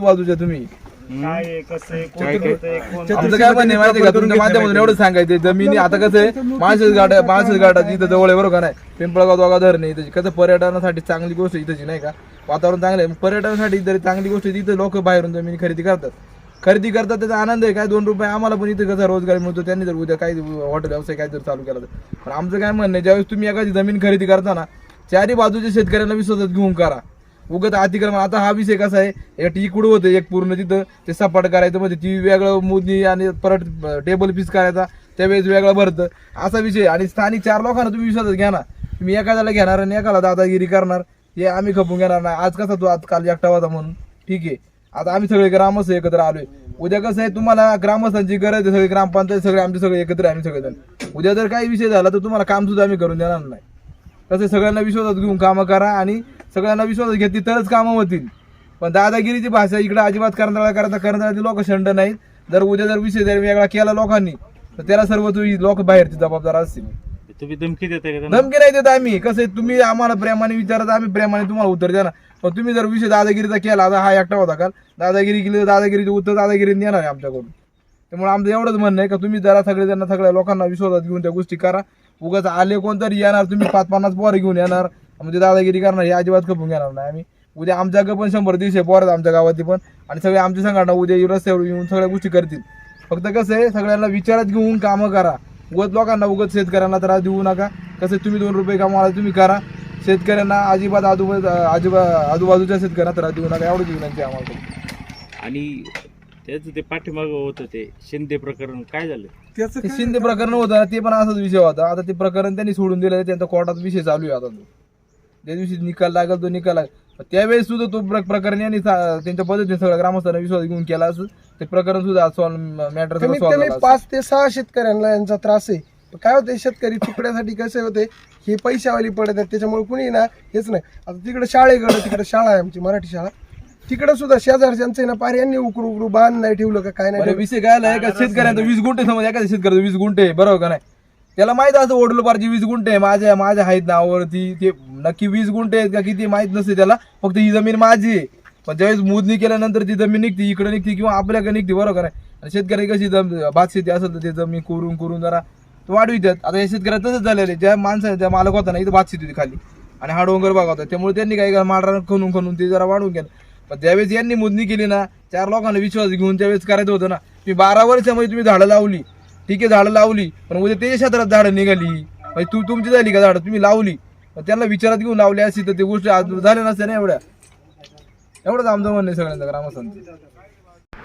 बाजूच्या तुम्ही. काय आहे, कसं आहे, काय कोण काय? करतंय, कोण आमचं काय म्हणणं आहे माहिती आहे का तुमच्या माध्यमातून एवढं सांगायचं जमिनी आता कसं आहे माणसं गाठ माणसं गाठात इथं जवळ आहे बरोबर का नाही. पिंपळगाव दोघा धरण आहे इथं कसं पर्यटनासाठी चांगली गोष्ट आहे इथंची नाही का? वातावरण चांगलं आहे. पर्यटनासाठी जरी चांगली गोष्ट आहे इथं लोक बाहेरून जमिनी खरेदी करतात. खरेदी करतात त्याचा आनंद आहे. काय दोन रुपये आम्हाला पण इथं कसा रोजगार मिळतो त्यांनी जर उद्या काही हॉटेल व्यवसाय काय जर चालू केला तर. पण आमचं काय म्हणणं आहे ज्यावेळेस तुम्ही एखादी जमीन खरेदी करताना चारी बाजूच्या शेतकऱ्यांना विश्वासात घेऊन करा. उगत अतिक्रमण. आता हा विषय कसा आहे? एक इकडं होतं एक पूर्ण तिथं. ते सपाट करायचं म्हणजे ती वेगळं मोदी आणि परत टेबल पीस करायचा. त्यावेळेस वेगळं भरतं. असा विषय. आणि स्थानिक चार लोकांना तुम्ही विश्वासात घ्या ना. तुम्ही एखाद्याला घेणार आणि एकाला दादागिरी करणार. हे आम्ही खपून घेणार नाही. आज कसा तू आज काल एकटा होता म्हणून. ठीक आहे. आता आम्ही सगळे ग्रामस्थ एकत्र आलोय. उद्या कसं आहे तुम्हाला ग्रामस्थांची गरज आहे सगळे ग्रामपंचायत सगळे आमचे सगळे एकत्र आहे आम्ही सगळेजण. उद्या जर काही विषय झाला तर तुम्हाला काम सुद्धा आम्ही करून देणार नाही. कसं सगळ्यांना विश्वासात घेऊन कामं करा आणि सगळ्यांना विश्वासात घेतली तरच कामं होतील. पण दादागिरीची भाषा इकडे अजिबात करंदाळा करता करंदाळाची लोक शंड नाहीत. जर उद्या जर विषय जर वेगळा केला लोकांनी तर त्याला सर्व तुम्ही लोक बाहेरची जबाबदार असतील. तुम्ही धमकी का त्यांना? नाही देत आम्ही. कसं आहे, तुम्ही आम्हाला प्रेमाने विचारत आम्ही प्रेमाने तुम्हाला उत्तर द्या ना पण तुम्ही जर विषय दादागिरीचा केला आता हा एकटा होता काल दादागिरी केली तर दादागिरीचं उत्तर दादागिरी देणार आहे आमच्याकडून. त्यामुळे आमचं एवढंच म्हणणं आहे का तुम्ही जरा सगळे जण सगळ्या लोकांना विश्वासात घेऊन त्या गोष्टी करा. उगाच आले कोणतरी येणार तुम्ही पाच पन्नास पोरं घेऊन येणार. म्हणजे दादागिरी करणार हे अजिबात खपून घेणार नाही आम्ही. उद्या आमच्याकडे पण शंभर दीडशे पोरं आहेत आमच्या गावातली पण. आणि सगळे आमची संघटना उद्या येऊन रस्त्यावर येऊन सगळ्या गोष्टी करतील. फक्त कसं आहे सगळ्यांना विचारात घेऊन कामं करा. उगत लोकांना उगत शेतकऱ्यांना त्रास देऊ नका. कसं तुम्ही दोन रुपये कमावाला तुम्ही करा. शेतकऱ्यांना अजिबात आजूबाजू आजूबा आजूबाजूच्या शेतकऱ्यांना त्रास देऊ नका. एवढंच विनंती आम्हाला आणि त्याच ते पाठीमाग होतं ते शिंदे प्रकरण. काय झालं? त्याचं ते शिंदे प्रकरण होतं ते पण असाच विषय होता. आता ते प्रकरण त्यांनी सोडून दिलं त्यांचा कोर्टात विषय चालू आहे आता तो. ज्या दिवशी निकाल लागेल तो निकाल लागेल. त्यावेळेस सुद्धा तो प्र- प्रकरण यांनी त्यांच्या पद्धतीने सगळ्या ग्रामस्थांना विश्वास घेऊन केला असं. ते प्रकरण सुद्धा सॉल्व मॅटर कमीत कमी पाच ते सहा शेतकऱ्यांना यांचा त्रास आहे. काय होते शेतकरी तुकड्यासाठी कसे होते हे पैशावाली पडत आहेत त्याच्यामुळे कुणी ना हेच नाही. आता तिकडे शाळेकडे तिकडे शाळा आहे आमची मराठी शाळा. तिकडे सुद्धा शेजारच्यांचं ना पार यांनी उकरू उकरू बांध नाही ठेवलं का काय नाही. विषय काय आलाय का शेतकऱ्यांचा वीस गुंठे समज एखाद्या शेतकऱ्याचं वीस गुंठे बरोबर का नाही? त्याला माहीत असं ओढलं पाहिजे वीस गुंठे माझ्या माझ्या आहेत नावावरती ते नक्की वीस गुंठे आहेत का किती माहीत नसते त्याला फक्त ही जमीन माझी आहे. पण ज्यावेळेस मोजणी केल्यानंतर ती जमीन निघते इकडे निघते किंवा आपल्याकडे निघते बरोबर आहे. आणि शेतकरी कशी जम भात शेती असेल तर ते जमीन करून करून जरा वाढवितात आता या शेतकऱ्यात तसंच झालेलं आहे. ज्या माणसाने त्या मालक होता ना इथं भात शेती होती खाली. आणि हा डोंगर भाग होता. त्यामुळे त्यांनी काही माडरा खणून खणून ते जरा वाढवून गेलं पण ज्यावेळेस यांनी मोजणी केली ना चार लोकांना विश्वास घेऊन त्यावेळेस करायचं होतं ना मी बारा वर्षामध्ये तुम्ही झाडं लावली. ठीक आहे झाडं लावली पण उद्या त्याच्या क्षेत्रात झाडं निघाली. म्हणजे तू तुमची झाली का झाडं? तुम्ही लावली. पण त्यांना विचारात घेऊन लावली असती तर ते गोष्टी आज झाल्या नसत्या ना एवढ्या. एवढंच आमचं म्हणणं आहे सगळ्यांचं ग्रामस्थांचं.